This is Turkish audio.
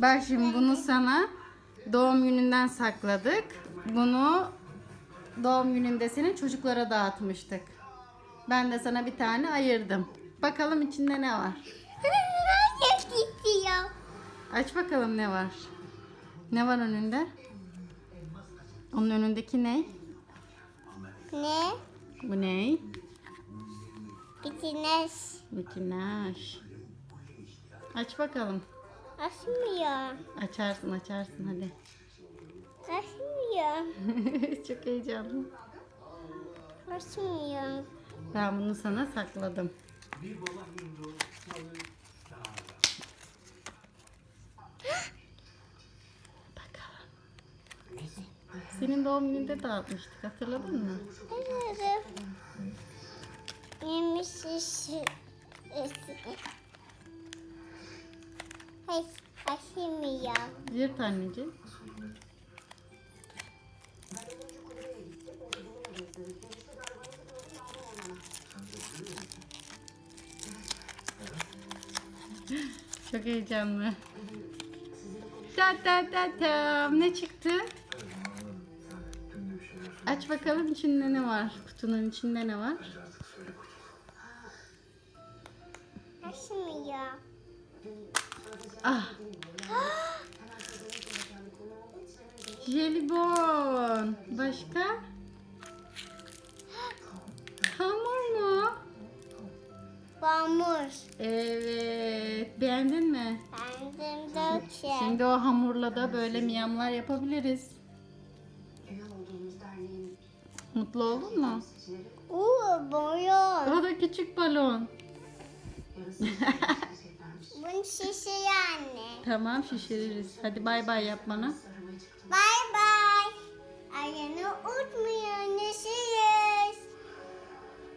Bak şimdi bunu sana doğum gününden sakladık. Bunu doğum gününde senin çocuklara dağıtmıştık. Ben de sana bir tane ayırdım. Bakalım içinde ne var? Aç bakalım ne var. Ne var önünde? Onun önündeki ne? Ne? Bu ne? Bitines. Mikinaj. Aç bakalım. Açmıyor. Açarsın açarsın hadi. Açmıyor. Çok heyecanlı. Açmıyor. Ben bunu sana sakladım. Bakalım. Senin doğum gününde dağıtmıştık hatırladın mı? Hayır. Yemiş işi. Hayır. Açmıyor. Yırt anneciğim. Çok heyecanlı. Ta ta ta tam. Ne çıktı? Aç bakalım içinde ne var? Kutunun içinde ne var? Açmıyor. Ah. Jelibon. Başka? Hamur mu? Pamur. Evet. Beğendin mi? Bendim döküm. Şimdi o hamurla da böyle miyamlar yapabiliriz. Mutlu oldun mu? Uuu balon. O da küçük balon. Benim anne. Tamam şişiririz. Hadi bay bay yap bana. Bay bay. Ayağını unutmayın.